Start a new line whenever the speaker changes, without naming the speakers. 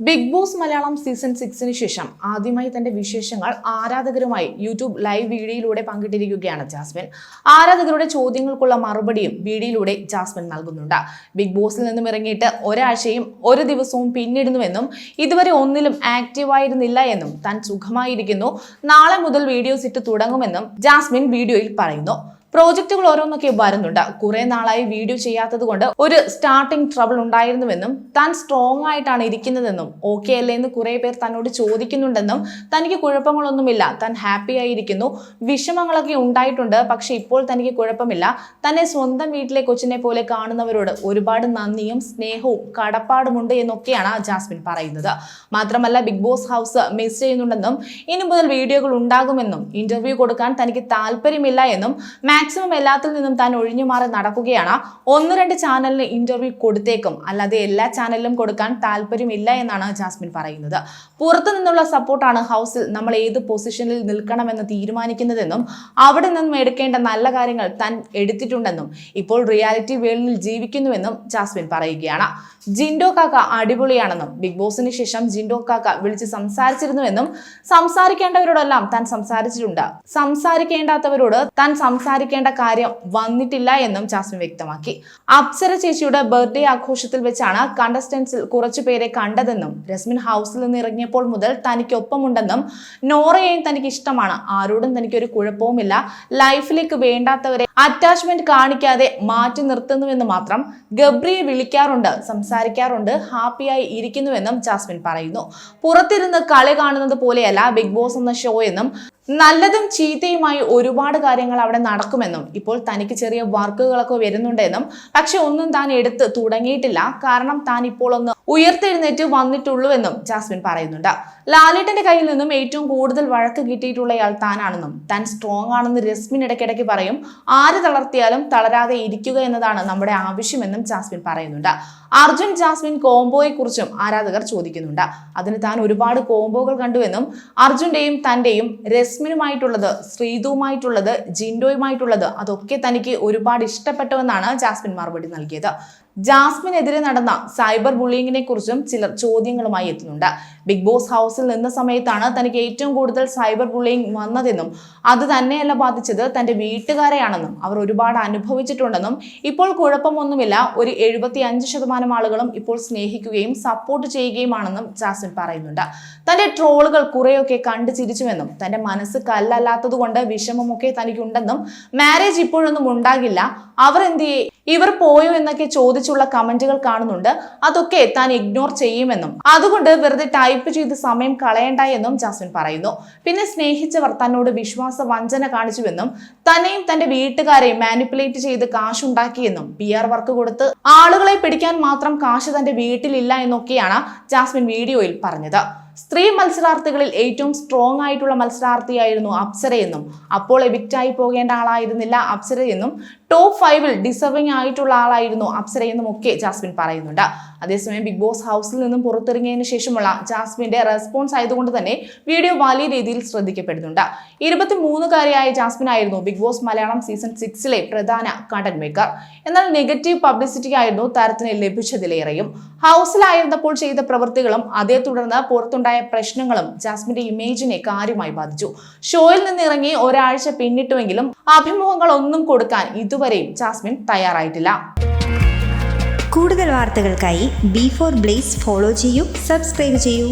Big boss Malayalam season സിക്സിന് ശേഷം ആദ്യമായി തന്റെ വിശേഷങ്ങൾ ആരാധകരുമായി യൂട്യൂബ് ലൈവ് വീഡിയോയിലൂടെ പങ്കിട്ടിരിക്കുകയാണ് ജാസ്മിൻ. ആരാധകരുടെ ചോദ്യങ്ങൾക്കുള്ള മറുപടിയും വീഡിയോയിലൂടെ ജാസ്മിൻ നൽകുന്നുണ്ട്. ബിഗ് ബോസിൽ നിന്നും ഇറങ്ങിയിട്ട് ഒരാഴ്ചയും ഒരു ദിവസവും പിന്നിടുന്നുവെന്നും ഇതുവരെ ഒന്നിലും ആക്റ്റീവായിരുന്നില്ല എന്നും താൻ സുഖമായിരിക്കുന്നു. നാളെ മുതൽ വീഡിയോസ് ഇട്ട് തുടങ്ങുമെന്നും ജാസ്മിൻ വീഡിയോയിൽ പറയുന്നു. പ്രോജക്റ്റുകൾ ഓരോന്നൊക്കെ വരുന്നുണ്ട്. കുറെ നാളായി വീഡിയോ ചെയ്യാത്തത് കൊണ്ട് ഒരു സ്റ്റാർട്ടിംഗ് ട്രബിൾ ഉണ്ടായിരുന്നുവെന്നും താൻ സ്ട്രോങ് ആയിട്ടാണ് ഇരിക്കുന്നതെന്നും ഓക്കെ അല്ലേ എന്ന് കുറെ പേർ തന്നോട് ചോദിക്കുന്നുണ്ടെന്നും തനിക്ക് കുഴപ്പങ്ങളൊന്നുമില്ല. താൻ ഹാപ്പി ആയിരിക്കുന്നു. വിഷമങ്ങളൊക്കെ ഉണ്ടായിട്ടുണ്ട് പക്ഷെ ഇപ്പോൾ തനിക്ക് കുഴപ്പമില്ല. തന്നെ സ്വന്തം വീട്ടിലെ കൊച്ചിനെ പോലെ കാണുന്നവരോട് ഒരുപാട് നന്ദിയും സ്നേഹവും കടപ്പാടുമുണ്ട് എന്നൊക്കെയാണ് ജാസ്മിൻ പറയുന്നത്. മാത്രമല്ല ബിഗ് ബോസ് ഹൗസ് മിസ് ചെയ്യുന്നുണ്ടെന്നും ഇനി മുതൽ വീഡിയോകൾ ഉണ്ടാകുമെന്നും ഇന്റർവ്യൂ കൊടുക്കാൻ തനിക്ക് താല്പര്യമില്ല എന്നും മാക്സിമം എല്ലാത്തിൽ നിന്നും താൻ ഒഴിഞ്ഞു മാറി നടക്കുകയാണ്. ഒന്ന് രണ്ട് ചാനലിന് ഇന്റർവ്യൂ കൊടുത്തേക്കും. അല്ലാതെ എല്ലാ ചാനലിലും കൊടുക്കാൻ താല്പര്യമില്ല എന്നാണ് ജാസ്മിൻ പറയുന്നത്. പുറത്തു നിന്നുള്ള സപ്പോർട്ടാണ് ഹൗസിൽ നമ്മൾ ഏത് പൊസിഷനിൽ നിൽക്കണമെന്ന് തീരുമാനിക്കുന്നതെന്നും അവിടെ നിന്നും എടുക്കേണ്ട നല്ല കാര്യങ്ങൾ താൻ എടുത്തിട്ടുണ്ടെന്നും ഇപ്പോൾ റിയാലിറ്റി വേൾഡിൽ ജീവിക്കുന്നുവെന്നും ജാസ്മിൻ പറയുകയാണ്. ജിൻഡോ കാക്ക അടിപൊളിയാണെന്നും ബിഗ് ബോസിന് ശേഷം ജിൻഡോ കാക്ക വിളിച്ച് സംസാരിച്ചിരുന്നുവെന്നും സംസാരിക്കേണ്ടവരോടെല്ലാം താൻ സംസാരിച്ചിട്ടുണ്ട്. സംസാരിക്കേണ്ടാത്തവരോട് താൻ സംസാരിക്കേണ്ട കാര്യം വന്നിട്ടില്ല എന്നും ജാസ്മിൻ വ്യക്തമാക്കി. അപ്സര ചേച്ചിയുടെ ബർത്ത്ഡേ ആഘോഷത്തിൽ വെച്ചാണ് കണ്ടസ്റ്റൻസിൽ കുറച്ചു പേരെ കണ്ടതെന്നും രസ്മിൻ ഹൗസിൽ നിന്ന് ഇറങ്ങിയപ്പോൾ മുതൽ തനിക്കൊപ്പമുണ്ടെന്നും നോറയെയും തനിക്ക് ഇഷ്ടമാണ്. ആരോടും തനിക്ക് ഒരു കുഴപ്പവുമില്ല. ലൈഫിലേക്ക് വേണ്ടാത്തവരെ അറ്റാച്ച്മെന്റ് കാണിക്കാതെ മാറ്റി നിർത്തുന്നുവെന്ന് മാത്രം ഗബ്രിയെ വിളിക്കാറുണ്ട് സംസാരിക്കാറുണ്ട് ഹാപ്പിയായി ഇരിക്കുന്നുവെന്നും ജാസ്മിൻ പറയുന്നു. പുറത്തിരുന്ന് കളി കാണുന്നത് പോലെയല്ല ബിഗ് ബോസ് എന്ന ഷോ എന്നും നല്ലതും ചീത്തയുമായി ഒരുപാട് കാര്യങ്ങൾ അവിടെ നടക്കുമെന്നും ഇപ്പോൾ തനിക്ക് ചെറിയ വർക്കുകളൊക്കെ വരുന്നുണ്ടെന്നും പക്ഷെ ഒന്നും താൻ എടുത്ത് തുടങ്ങിയിട്ടില്ല. കാരണം താൻ ഇപ്പോൾ ഒന്ന് ഉയർത്തെഴുന്നേറ്റ് വന്നിട്ടുള്ളൂവെന്നും ജാസ്മിൻ പറയുന്നുണ്ട്. ലാലേട്ടന്റെ കയ്യിൽ നിന്നും ഏറ്റവും കൂടുതൽ വഴക്ക് കിട്ടിയിട്ടുള്ളയാൾ താനാണെന്നും താൻ സ്ട്രോങ് ആണെന്ന് രസ്മിൻ ഇടയ്ക്കിടയ്ക്ക് പറയും ആര് തളർത്തിയാലും തളരാതെ ഇരിക്കുക എന്നതാണ് നമ്മുടെ ആവശ്യമെന്നും ജാസ്മിൻ പറയുന്നുണ്ട്. അർജുൻ ജാസ്മിൻ കോംബോയെ കുറിച്ചും ആരാധകർ ചോദിക്കുന്നുണ്ട്. അതിന് താൻ ഒരുപാട് കോംബോകൾ കണ്ടുവെന്നും അർജുന്റെയും തന്റെയും രസ്മിനുമായിട്ടുള്ളത് ശ്രീതുവുമായിട്ടുള്ളത് ജിൻഡോയുമായിട്ടുള്ളത് അതൊക്കെ തനിക്ക് ഒരുപാട് ഇഷ്ടപ്പെട്ടുവെന്നാണ് ജാസ്മിൻ മറുപടി നൽകിയത്. ജാസ്മിനെതിരെ നടന്ന സൈബർ ബുള്ളിങ്ങിനെ കുറിച്ചും ചിലർ ചോദ്യങ്ങളുമായി എത്തുന്നുണ്ട്. ബിഗ് ബോസ് ഹൗസിൽ നിന്ന സമയത്താണ് തനിക്ക് ഏറ്റവും കൂടുതൽ സൈബർ ബുള്ളിങ് വന്നതെന്നും അത് തന്നെയല്ല ബാധിച്ചത് തന്റെ വീട്ടുകാരെയാണെന്നും അവർ ഒരുപാട് അനുഭവിച്ചിട്ടുണ്ടെന്നും ഇപ്പോൾ കുഴപ്പമൊന്നുമില്ല. ഒരു എഴുപത്തി അഞ്ച് ശതമാനം ആളുകളും ഇപ്പോൾ സ്നേഹിക്കുകയും സപ്പോർട്ട് ചെയ്യുകയുമാണെന്നും ജാസ്മിൻ പറയുന്നുണ്ട്. തന്റെ ട്രോളുകൾ കുറെയൊക്കെ കണ്ടു ചിരിച്ചുവെന്നും തന്റെ മനസ്സ് കല്ലല്ലാത്തതുകൊണ്ട് വിഷമമൊക്കെ തനിക്കുണ്ടെന്നും മാരേജ് ഇപ്പോഴൊന്നും ഉണ്ടാകില്ല. അവർ എന്ത് ചെയ്യേ? ഇവർ പോയോ എന്നൊക്കെ ചോദിച്ചുള്ള കമന്റുകൾ കാണുന്നുണ്ട്. അതൊക്കെ താൻ ഇഗ്നോർ ചെയ്യുമെന്നും. അതുകൊണ്ട് വെറുതെ ടൈപ്പ് ചെയ്ത് സമയം കളയണ്ട എന്നും ജാസ്മിൻ പറയുന്നു. പിന്നെ സ്നേഹിച്ചവർ തന്നോട് വിശ്വാസ വഞ്ചന കാണിച്ചുവെന്നും തന്നെയും തന്റെ വീട്ടുകാരെയും മാനിപ്പുലേറ്റ് ചെയ്ത് കാശുണ്ടാക്കിയെന്നും പി ആർ വർക്ക് കൊടുത്ത് ആളുകളെ പിടിക്കാൻ മാത്രം കാശ് തന്റെ വീട്ടിലില്ല എന്നൊക്കെയാണ് ജാസ്മിൻ വീഡിയോയിൽ പറഞ്ഞത്. സ്ത്രീ മത്സരാർത്ഥികളിൽ ഏറ്റവും സ്ട്രോങ് ആയിട്ടുള്ള മത്സരാർത്ഥിയായിരുന്നു അപ്സരയെന്നും അപ്പോൾ എവിക്റ്റായി പോകേണ്ട ആളായിരുന്നില്ല അപ്സരയെന്നും ടോപ്പ് ഫൈവിൽ ഡിസർവിംഗ് ആയിട്ടുള്ള ആളായിരുന്നു അപ്സരയെന്നും ഒക്കെ ജാസ്മിൻ പറയുന്നുണ്ട്. അതേസമയം ബിഗ് ബോസ് ഹൗസിൽ നിന്നും പുറത്തിറങ്ങിയതിന് ശേഷമുള്ള ജാസ്മിന്റെ റെസ്പോൺസ് ആയതുകൊണ്ട് തന്നെ വീഡിയോ വലിയ രീതിയിൽ ശ്രദ്ധിക്കപ്പെടുന്നുണ്ട്. ഇരുപത്തി മൂന്നുകാരിയായ ജാസ്മിൻ ആയിരുന്നു ബിഗ് ബോസ് മലയാളം സീസൺ സിക്സിലെ പ്രധാന കണ്ടന്റ് മേക്കർ എന്നാൽ നെഗറ്റീവ് പബ്ലിസിറ്റി ആയിരുന്നു താരത്തിന് ലഭിച്ചതിലേറെയും. ഹൗസിലായിരുന്നപ്പോൾ ചെയ്ത പ്രവൃത്തികളും അതേ തുടർന്ന് പുറത്തുണ്ടായ പ്രശ്നങ്ങളും ജാസ്മിന്റെ ഇമേജിനെ കാര്യമായി ബാധിച്ചു. ഷോയിൽ നിന്നിറങ്ങി ഒരാഴ്ച പിന്നിട്ടുവെങ്കിലും അഭിമുഖങ്ങൾ ഒന്നും കൊടുക്കാൻ ഇതുവരെയും ജാസ്മിൻ തയ്യാറായിട്ടില്ല.
കൂടുതൽ വാർത്തകൾക്കായി ബി ഫോർ ബ്ലേസ് ഫോളോ ചെയ്യൂ സബ്സ്ക്രൈബ് ചെയ്യൂ.